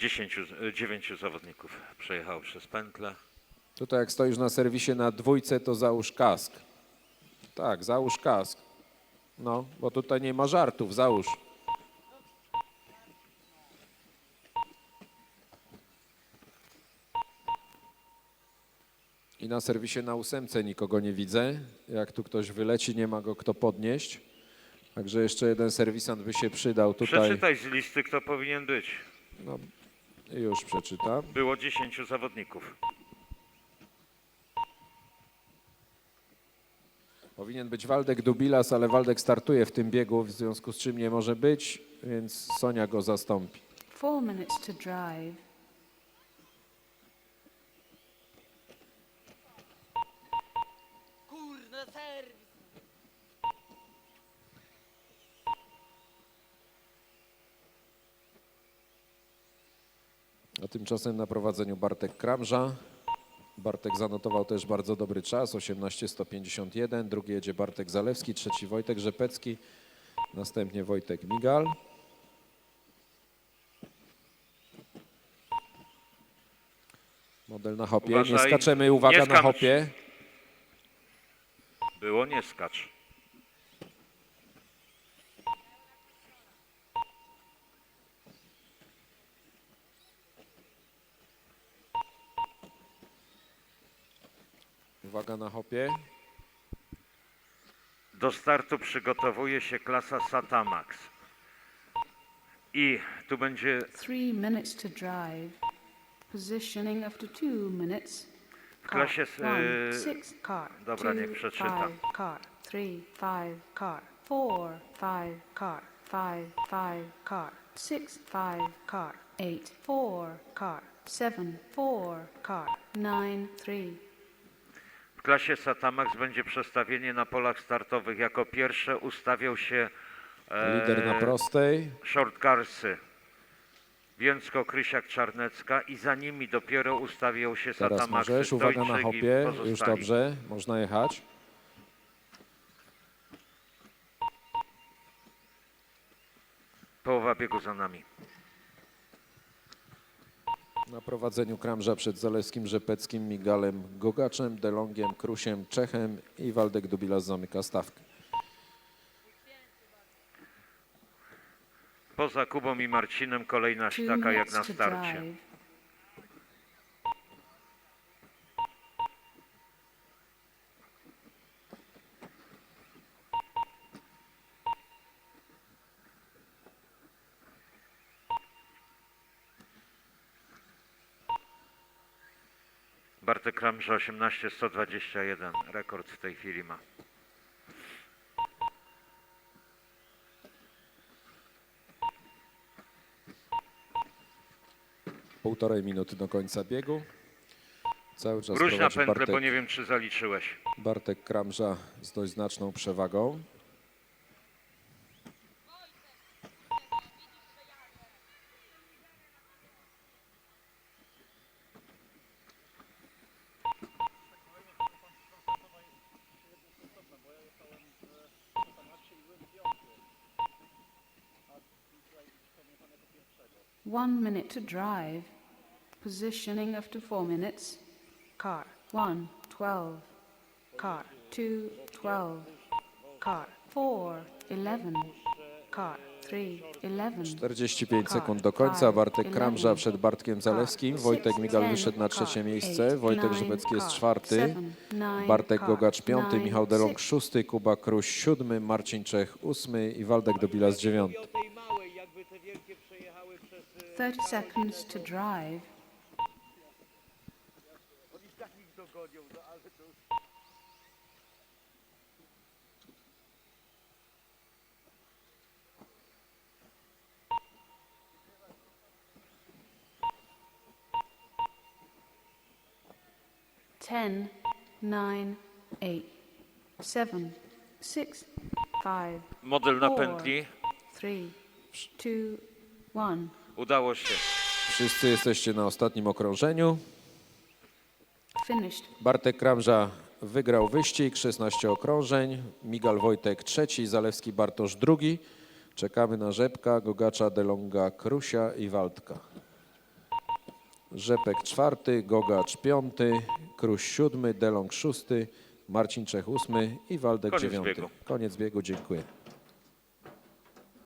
10, 9 zawodników przejechało przez pętlę. Tutaj jak stoisz na serwisie na dwójce, to załóż kask. Tak, załóż kask. No, bo tutaj nie ma żartów, załóż. I na serwisie na ósemce nikogo nie widzę. Jak tu ktoś wyleci, nie ma go kto podnieść. Także jeszcze jeden serwisant by się przydał tutaj. Przeczytaj z listy, kto powinien być. No, już przeczytam. Było 10 zawodników. Powinien być Waldek Dubilas, ale Waldek startuje w tym biegu, w związku z czym nie może być, więc Sonia go zastąpi. Four minutes to drive. Kurna, serwis! A tymczasem na prowadzeniu Bartek Kramża. Bartek zanotował też bardzo dobry czas, 18.151. Drugi jedzie Bartek Zalewski, trzeci Wojtek Rzepecki, następnie Wojtek Migal. Model na hopie. Nie Uważaj, skaczemy, uwaga nie na skacz. hopie. Było nie skacz. Uwaga na hopie. Do startu przygotowuje się klasa Satamax. I tu będzie Three minutes to drive. Positioning after two minutes. W klasie Car, s- one, y, six, car. dobra, two, niech przeczyta. five, car. Three, five, car. Four, five, car. Five, five, car. Six, five, car. Eight, four, car. Seven, four, car. Nine, three. W klasie Satamax będzie przestawienie na polach startowych. Jako pierwsze ustawiał się e, Lider na prostej. shortcarsy. Więcko, Krysiak, Czarnecka i za nimi dopiero ustawiał się Teraz Satamaxy. możesz. Uwaga na Stojczyk i hopie. pozostali. Już dobrze. Można jechać. Połowa biegu za nami. Na prowadzeniu Kramża przed Zalewskim, Rzepeckim, Migalem, Gogaczem, Delongiem, Krusiem, Czechem i Waldek Dubilas zamyka stawkę. Poza Kubą i Marcinem kolejność Two taka jak na starcie. Bartek Kramża 18121. Rekord w tej chwili ma. Półtorej minuty do końca biegu. Cały czas Wróć na prowadzi pętlę, Bartek, bo nie wiem czy zaliczyłeś. Bartek Kramża z dość znaczną przewagą. One minute to drive. Positioning after four minutes. Car. One, 12. Car. Two, 12. Car. Four, 11. Car. Three, 11. 45 sekund do końca. Bartek Kramża przed Bartkiem Zalewskim. Wojtek Migal wyszedł na trzecie miejsce. Wojtek Rzepecki jest czwarty. Bartek Gogacz piąty. Michał Delong szósty. Kuba Kruś siódmy. Marcin Czech ósmy i Waldek Dubilas dziewiąty. 30 seconds to drive. Oni tak ich dogonią, no ale to... Ten, nine, eight, seven, six, five, Model na Four. pętli. three, two, one. Udało się. Wszyscy jesteście na ostatnim okrążeniu. Finished. Bartek Kramża wygrał wyścig, 16 okrążeń. Migal Wojtek trzeci, Zalewski Bartosz drugi. Czekamy na Rzepka, Gogacza, Delonga, Krusia i Waldka. Rzepek czwarty, Gogacz piąty, Kruś siódmy, Delong szósty, Marcin Czech ósmy i Waldek Koniec dziewiąty. biegu. Koniec biegu, dziękuję.